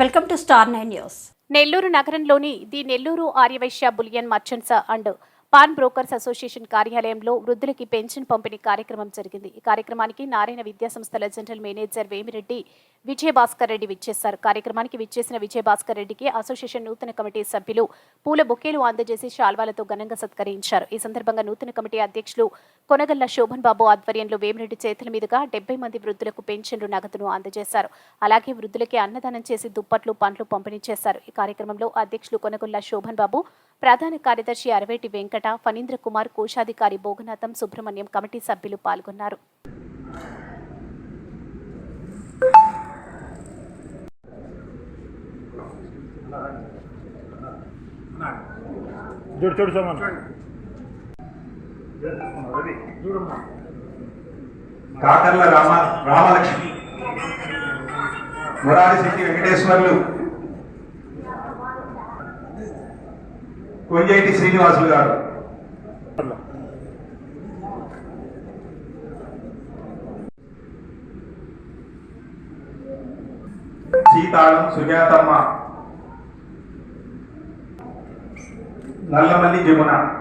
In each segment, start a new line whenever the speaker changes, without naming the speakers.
Welcome to star nine news.
Nellore నగరంలోని the Nellore Arya Vaishya bullion merchants and pawn brokers association కార్యాలయంలో వృద్ధులకి pension పంపిణీ కార్యక్రమం జరిగింది. ఈ కార్యక్రమానికి నారాయణ విద్యా సంస్థల జనరల్ మేనేజర్ వేమిరెడ్డి విజయభాస్కర్ రెడ్డి విచ్చేశారు. కార్యక్రమానికి విచ్చేసిన విజయభాస్కర్ రెడ్డికి అసోసియేషన్ నూతన కమిటీ సభ్యులు పూల బొకేలు అందజేసి శాల్వాలతో ఘనంగా సత్కరించారు. ఈ సందర్భంగా నూతన కమిటీ అధ్యక్షులు కొనగల్ల శోభన్ బాబు ఆధ్వర్యంలో వేమిరెడ్డి చేతుల మీదుగా డెబ్బై మంది వృద్ధులకు పెన్షన్లు నగదును అందజేశారు. అలాగే వృద్ధులకి అన్నదానం చేసి దుప్పట్లు పండ్లు పంపిణీ చేశారు. ఈ కార్యక్రమంలో అధ్యక్షులు కొనగొల్ల శోభన్ బాబు ప్రధాన కార్యదర్శి అరవేటి వెంకట ఫణీంద్ర కుమార్ కోశాధికారి భోగనాథం సుబ్రహ్మణ్యం కమిటీ సభ్యులు పాల్గొన్నారు.
చూడు చూడు సోమన్.
కాకర్ల రామ రామలక్ష్మి మురారి శెట్టి వెంకటేశ్వర్లు కొంజేటి శ్రీనివాసులు గారు. సీతాళం సుజాతమ్మ. నల్లమల్లి జమున.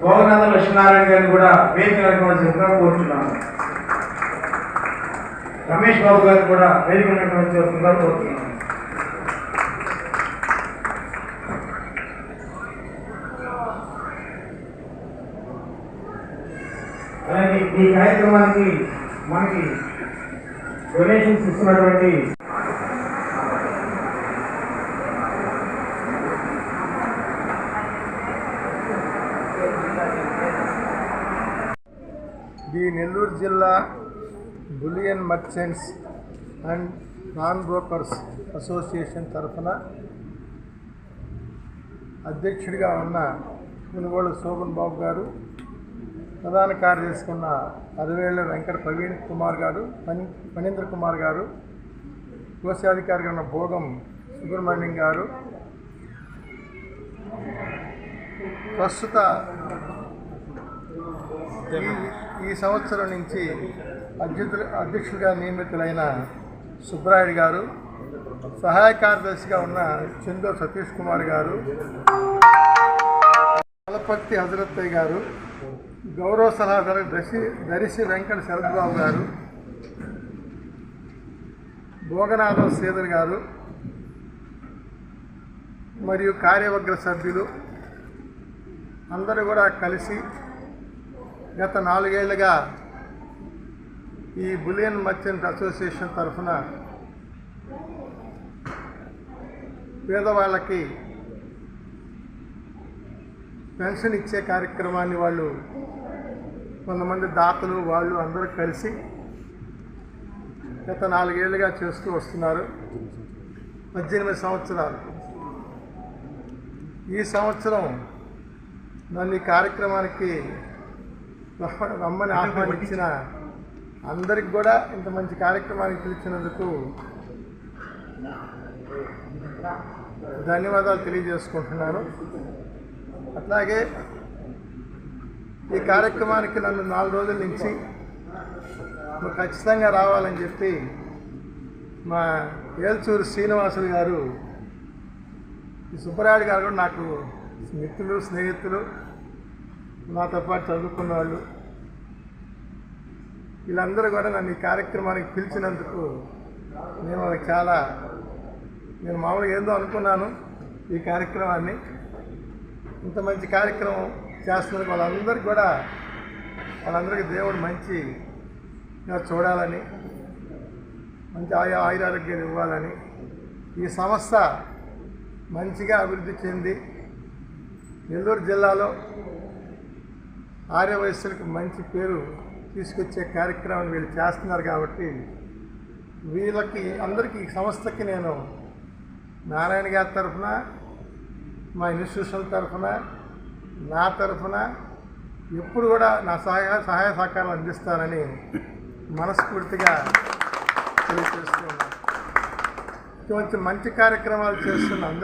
భోగనాథ లక్ష్మీనారాయణ గారిని కూడా వేదిక నడకవలసిందిగా కోరుతున్నాను రమేష్ బాబు గారు కూడా వేదిక నడకవలసిందిగా కోరుతున్నాను అలాగే ఈ కార్యక్రమానికి మనకి డొనేషన్స్ ఇస్తున్నటువంటి
గుంటూరు జిల్లా bullion merchants and non brokers association తరఫున అధ్యక్షుడిగా ఉన్న కొనుగోలు శోభన్ బాబు గారు ప్రధాన కార్యదర్శి ఉన్న వెంకట ప్రవీణ్ కుమార్ గారు పని ఫణీంద్ర కుమార్ గారు కోశాధికారిగా ఉన్న భోగం సుబ్రహ్మణ్యం గారు. ప్రస్తుత ఈ- సంవత్సరం నుంచి అధ్యక్షులు అధ్యక్షుడిగా నియమితులైన సుబ్బరాయుడు గారు సహాయ కార్యదర్శిగా ఉన్న చందో సతీష్ కుమార్ గారు కలపర్తి హజరత్తయ్య గారు గౌరవ సలహాదారు దర్శి దరిశి వెంకట శరద్బాబు గారు భోగనాథ శ్రీధర్ గారు మరియు కార్యవర్గ సభ్యులు అందరూ కూడా కలిసి గత నాలుగేళ్ళుగా ఈ బులియన్ మర్చెంట్ అసోసియేషన్ తరఫున పేదవాళ్ళకి పెన్షన్ ఇచ్చే కార్యక్రమాన్ని వాళ్ళు కొంతమంది దాతలు వాళ్ళు అందరూ కలిసి గత నాలుగేళ్ళుగా చేస్తూ వస్తున్నారు. పద్దెనిమిది సంవత్సరాలు. ఈ సంవత్సరం నన్ను ఈ కార్యక్రమానికి రమ్మని ఆహ్వానించిన అందరికి కూడా ఇంత మంచి కార్యక్రమానికి పిలిచినందుకు ధన్యవాదాలు తెలియజేసుకుంటున్నాను. అట్లాగే ఈ కార్యక్రమానికి నన్ను నాలుగు రోజుల నుంచి నువ్వు ఖచ్చితంగా రావాలని చెప్పి మా ఏల్చూరు శ్రీనివాసులు గారు ఈ సుబ్బరాయుడు గారు కూడా నాకు మిత్రులు స్నేహితులు నాతో పాటు చదువుకున్న వాళ్ళు వీళ్ళందరూ కూడా నన్ను ఈ కార్యక్రమానికి పిలిచినందుకు నేను వాళ్ళకి చాలా నేను మామూలుగా ఏందో అనుకున్నాను ఈ కార్యక్రమాన్ని. ఇంత మంచి కార్యక్రమం చేస్తున్నందుకు వాళ్ళందరికీ కూడా వాళ్ళందరికీ దేవుడు మంచి చూడాలని మంచి ఆయా ఆయురారోగ్యాలు ఇవ్వాలని ఈ సంస్థ మంచిగా అభివృద్ధి చెంది నెల్లూరు జిల్లాలో ఆర్యవయస్సులకు మంచి పేరు తీసుకొచ్చే కార్యక్రమం వీళ్ళు చేస్తున్నారు కాబట్టి వీళ్ళకి అందరికీ ఈ సంస్థకి నేను నారాయణ గారి తరఫున మా ఇన్స్టిట్యూషన్ తరఫున నా తరఫున ఎప్పుడు కూడా నా సహాయ సహాయ సహకారాలు అందిస్తానని మనస్ఫూర్తిగా తెలియజేస్తున్నాను. ఇటువంటి మంచి కార్యక్రమాలు చేస్తున్న